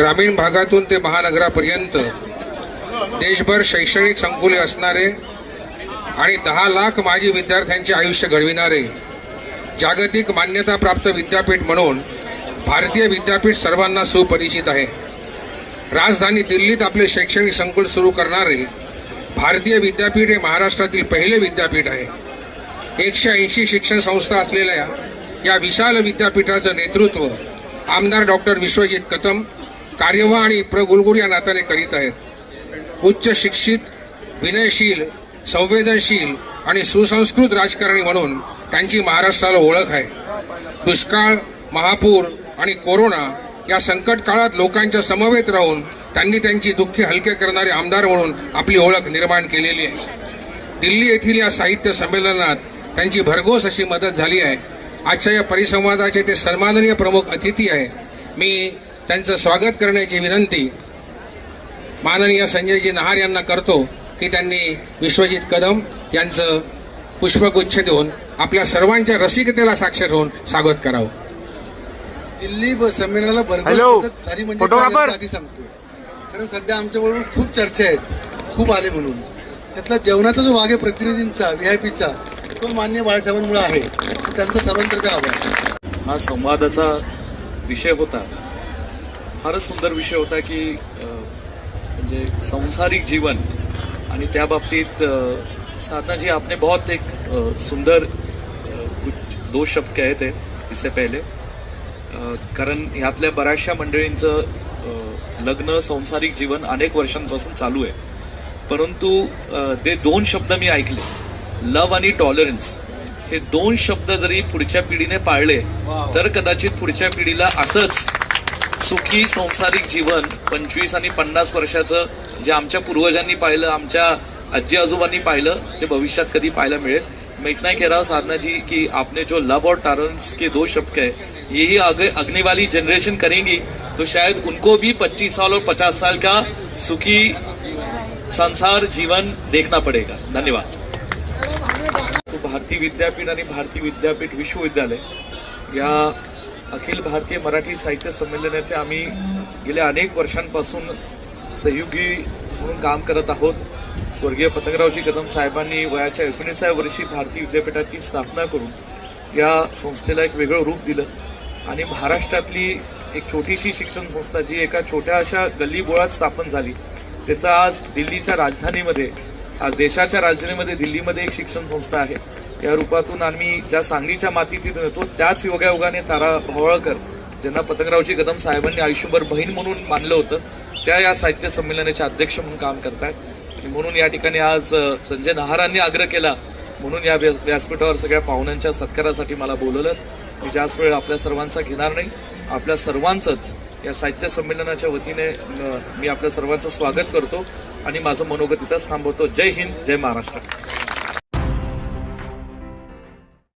ग्रामीण भागातून ते महानगरापर्यंत देशभर शैक्षणिक संकुले असणारे आणि दहा लाख माजी विद्यार्थ्यांचे आयुष्य घडविणारे जागतिक मान्यताप्राप्त विद्यापीठ म्हणून भारतीय विद्यापीठ सर्वांना सुपरिचित आहे. राजधानी दिल्लीत आपले शैक्षणिक संकुल सुरू करणारे भारतीय विद्यापीठ हे महाराष्ट्रातील पहिले विद्यापीठ आहे. एकशे ऐंशी शिक्षण संस्था असलेल्या या विशाल विद्यापीठाचं नेतृत्व आमदार डॉक्टर विश्वजित कदम कार्यवाह आणि प्रकुलगुरू या नात्याने करीत आहेत. उच्च शिक्षित विनयशील संवेदनशील आणि सुसंस्कृत राजकारणी म्हणून त्यांची महाराष्ट्राला ओळख आहे. दुष्काळ महापूर आणि कोरोना या संकट काळात लोकांच्या समवेत राहून त्यांनी त्यांची दुःखी हलके करणारे आमदार म्हणून आपली ओळख निर्माण केलेली आहे. दिल्ली येथील या साहित्य संमेलनात त्यांची भरघोस अशी मदत झाली आहे. आजच्या या परिसंवादाचे ते सन्माननीय प्रमुख अतिथी आहे. मी त्यांचं स्वागत करण्याची विनंती माननीय संजयजी नहार यांना करतो की त्यांनी विश्वजित कदम यांचं पुष्पगुच्छ देऊन आपल्या सर्वांच्या रसिकतेला साक्षर होऊन स्वागत करावं. दिल्ली ब- संमेलनाला झाली म्हणजे आधी सांगतो कारण सध्या आमच्या बरोबर खूप चर्चा आहेत. खूप आले म्हणून. त्यातला जेवणाचा जो आहे प्रतिनिधींचा व्ही आय पीचा तो मान्य बाळासाहेबांमुळे आहे. त्यांचा सर्वांतर्फे आभार. हा संवादाचा विषय होता. फारच सुंदर विषय होता की म्हणजे सांसारिक जीवन आणि त्या बाबतीत अ, साधना जी आपने बहुत एक सुंदर कुछ दो शब्द कहे थे इससे पहले. कारण ह्यातल्या बऱ्याचशा मंडळींचं लग्न सांसारिक जीवन अनेक वर्षांपासून चालू आहे. परंतु ते दोन शब्द मी ऐकले लव आणि टॉलरन्स हे दोन शब्द जरी पुढच्या पिढीने पाळले तर कदाचित पुढच्या पिढीला असंच सुखी सांसारिक जीवन पंचवीस आणि पन्नास वर्षाचं जे आमच्या पूर्वजांनी पाहिलं आमच्या आजी आजोबांनी पाहिलं ते भविष्यात कधी पाहायला मिळेल. मैं इतना ही कह रहा हूँ साधना जी कि आपने जो लव और टॉलरेंस के दो शब्द कहे यही आगे अगने वाली जनरेशन करेंगी तो शायद उनको भी 25 साल और 50 साल का सुखी संसार जीवन देखना पड़ेगा। धन्यवाद। तो भारतीय विद्यापीठ आणि भारतीय विद्यापीठ विश्वविद्यालय या अखिल भारतीय मराठी साहित्य संमेलनाचे आम्ही गेल्या अनेक वर्षांपासून सहयोगी म्हणून काम करत आहोत. स्वर्गीय पतंगरावजी कदम साहेबांनी वयाच्या एकोणीसाव्या वर्षी भारतीय विद्यापीठाची स्थापना करून या संस्थेला एक वेगळं रूप दिलं. आणि महाराष्ट्रातली एक छोटीशी शिक्षण संस्था जी एका छोट्या अशा गल्लीबोळात स्थापन झाली. त्याचा आज दिल्लीच्या राजधानीमध्ये आज देशाच्या राजधानीमध्ये दिल्लीमध्ये एक शिक्षण संस्था आहे. या रूपातून आम्ही ज्या सांगलीच्या मातीतून येतो त्याच योगायोगाने तारा भोवळकर ज्यांना पतंगरावजी कदम साहेबांनी आयुष्यभर बहीण म्हणून मानलं होतं त्या या साहित्य संमेलनाचे अध्यक्ष म्हणून काम करतात आणि म्हणून या ठिकाणी आज संजय नहारांनी आग्रह केला. म्हणून या व्यास- व्यासपीठावर सगळ्या पाहुण्यांच्या सत्कारासाठी मला बोलवलं. मी जास्त वेळ आपल्या सर्वांचा घेणार नाही आपल्या सर्वांचंच या साहित्य संमेलनाच्या वतीने मी आपल्या सर्वांचं स्वागत करतो. आणि माझं मनोगत इथंच थांबवतो. जय हिंद जय महाराष्ट्र.